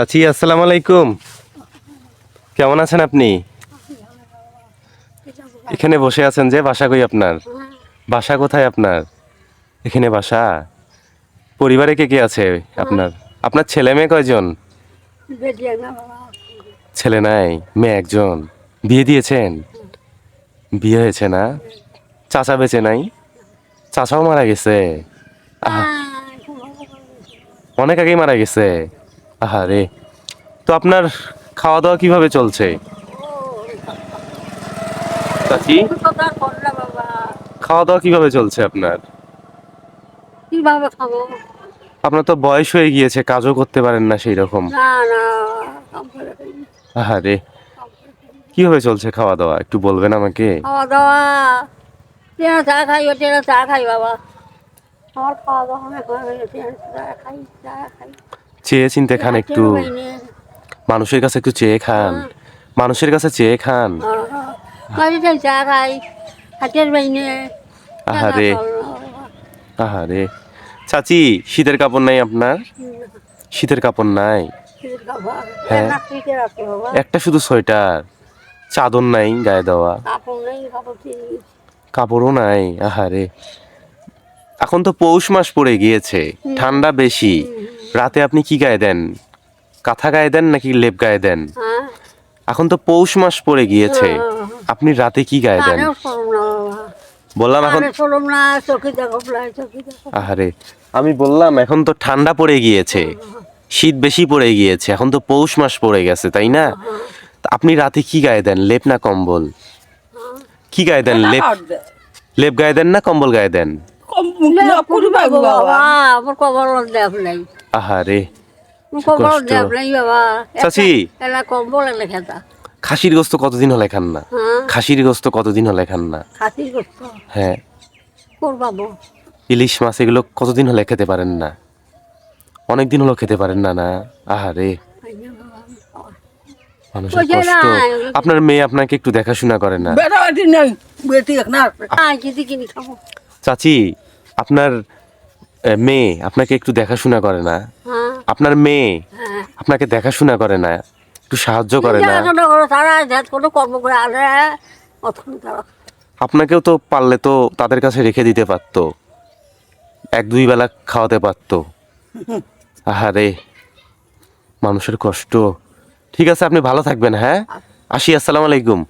চাচি, আসসালামু আলাইকুম। কেমন আছেন আপনি? এখানে বসে আছেন যে, বাসা কই আপনার? বাসা কোথায় আপনার? এখানে বাসা? পরিবারে কে কে আছে আপনার? আপনার ছেলে মেয়ে কয়জন? ছেলে নাই, মেয়ে একজন। বিয়ে দিয়েছেন? বিয়ে হয়েছে না? চাচা বেঁচে নাই? চাচাও মারা গেছে? অনেক আগেই মারা গেছে। আহা রে তো আপনার খাওয়া দাওয়া কীভাবে চলছে? চাচি? খাওয়া দাওয়া কীভাবে চলছে আপনার? কীভাবে খাব? আপনার তো বয়স হয়ে গিয়েছে কাজও করতে পারেন না সেই রকম না না কাম করে খাই। আহা রে কীভাবে চলছে খাওয়া দাওয়া একটু বলবেন আমাকে? খাওয়া দাওয়া তেরা চা খাই ও তেরা চা খাই বাবা। আমার খাওয়া দাওয়া গেছে চা খাই চা খাই। চেয়ে চিনতে খান একটু। মানুষের কাছে একটু চেয়ে খান। মানুষের কাছে চেয়ে খান। আহারে। আহারে। চাচি শীতের কাপড় নাই আপনার? শীতের কাপড় নাই? হ্যাঁ। একটা শুধু সোয়েটার। চাদর নাই গায়ে দেওয়া। কাপড়ও নাই আহারে। এখন তো পৌষ মাস পড়ে গিয়েছে ঠান্ডা বেশি। রাতে আপনি কি গায়ে দেন? কাঁথা গায়ে দেন নাকি লেপ গায়ে দেন? হ্যাঁ এখন তো পৌষ মাস পড়ে গিয়েছে। আপনি রাতে কি গায়ে দেন? বললাম এখন আহারে আমি বললাম এখন তো ঠান্ডা পড়ে গিয়েছে। শীত বেশি পড়ে গিয়েছে এখন তো পৌষ মাস পড়ে গেছে তাই না? আপনি রাতে কি গায়ে দেন লেপ না কম্বল? কি গায়ে দেন লেপ? লেপ গায়ে দেন না কম্বল গায়ে দেন? আমার কবর দেব নাই। আহারে কবর দেব নাই বাবা। চাচি। এলা কম্বল এলে খেতা। খাসির গোস্ত কতদিন হলে খান না? হ্যাঁ। খাসির গোস্ত কতদিন হলে খান না? খাসির গোস্ত? হ্যাঁ। করবাবো ইলিশ মাছ এগুলো কতদিন হলে খেতে পারেন না? অনেক দিন হলো খেতে পারেন না না? আহারে। মানুষের বুঝে কষ্ট। আপনার মেয়ে আপনাকে একটু দেখাশোনা করে না। বেটা হ্যাঁ চাচি আপনার মেয়ে আপনাকে একটু দেখাশোনা করে না। হ্যাঁ। আপনার মেয়ে হ্যাঁ। আপনাকে দেখাশোনা করে না একটু সাহায্য করে না। আপনাকেও তো পারলে তো তাদের কাছে রেখে দিতে পারতো। এক দুই বেলা খাওয়াতে পারতো। আহারে মানুষের কষ্ট। ঠিক আছে আপনি ভালো থাকবেন হ্যাঁ? আসি আসসালামু আলাইকুম।